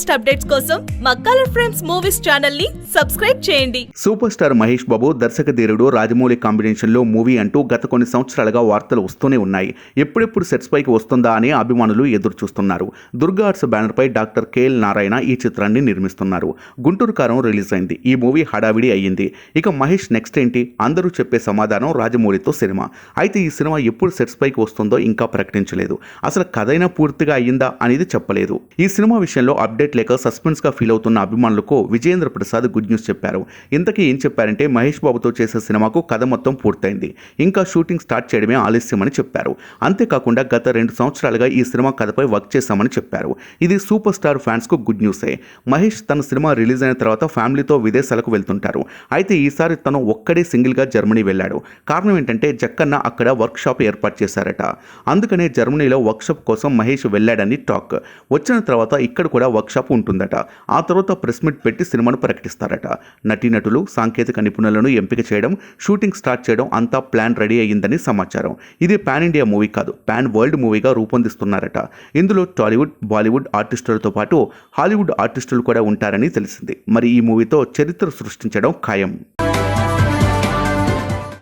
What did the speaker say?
Latest updates కోసం మా colour frames movies ఛానల్ని సబ్స్క్రైబ్ చేయండి. సూపర్ స్టార్ మహేష్ బాబు దర్శక ధీరుడు రాజమౌళి కాంబినేషన్లో మూవీ అంటూ గత కొన్ని సంవత్సరాలుగా వార్తలు వస్తూనే ఉన్నాయి. ఎప్పుడెప్పుడు సెట్స్ పైకి వస్తుందా అని అభిమానులు ఎదురు చూస్తున్నారు దుర్గా ఆర్ట్స్ బ్యానర్పై డాక్టర్ కేఎల్ నారాయణ ఈ చిత్రాన్ని నిర్మిస్తున్నారు. గుంటూరు కారం రిలీజ్ అయింది. ఈ మూవీ హడావిడి అయ్యింది. ఇక మహేష్ నెక్స్ట్ ఏంటి? అందరూ చెప్పే సమాధానం రాజమౌళితో సినిమా. అయితే ఈ సినిమా ఎప్పుడు సెట్స్ పైకి వస్తుందో ఇంకా ప్రకటించలేదు. అసలు కథైనా పూర్తిగా అయ్యిందా అనేది చెప్పలేదు. ఈ సినిమా విషయంలో అప్డేట్ లేక సస్పెన్స్గా ఫీల్ అవుతున్న అభిమానులకు విజయేంద్ర ప్రసాద్ గుడ్ న్యూస్ చెప్పారు. ఇంతకీ ఏం చెప్పారంటే మహేష్ బాబుతో చేసే సినిమాకు కథ మొత్తం పూర్తయింది. ఇంకా షూటింగ్ స్టార్ట్ చేయడమే ఆలస్యమని చెప్పారు. అంతేకాకుండా గత రెండు సంవత్సరాలుగా ఈ సినిమా కథపై వర్క్ చేశామని చెప్పారు. ఇది సూపర్ స్టార్ ఫ్యాన్స్కు గుడ్ న్యూసే. మహేష్ తన సినిమా రిలీజ్ అయిన తర్వాత ఫ్యామిలీతో విదేశాలకు వెళ్తుంటారు. అయితే ఈసారి తను ఒక్కడే సింగిల్గా జర్మనీ వెళ్ళాడు. కారణం ఏంటంటే జక్కన్న అక్కడ వర్క్ షాప్ ఏర్పాటు చేశారట. అందుకనే జర్మనీలో వర్క్ షాప్ కోసం మహేష్ వెళ్ళాడని టాక్. వచ్చిన తర్వాత ఇక్కడ కూడా వర్క్ షాప్ ఉంటుందట. ఆ తర్వాత ప్రెస్ మీట్ పెట్టి సినిమాను ప్రకటిస్తారట. నటీనటులు సాంకేతిక నిపుణులను ఎంపిక చేయడం షూటింగ్ స్టార్ట్ చేయడం అంతా ప్లాన్ రెడీ అయ్యిందని సమాచారం. ఇది పాన్ ఇండియా మూవీ కాదు పాన్ వరల్డ్ మూవీగా రూపొందిస్తున్నారట. ఇందులో టాలీవుడ్ బాలీవుడ్ ఆర్టిస్టులతో పాటు హాలీవుడ్ ఆర్టిస్టులు కూడా ఉంటారని తెలిసింది. మరి ఈ మూవీతో చరిత్ర సృష్టించడం ఖాయం.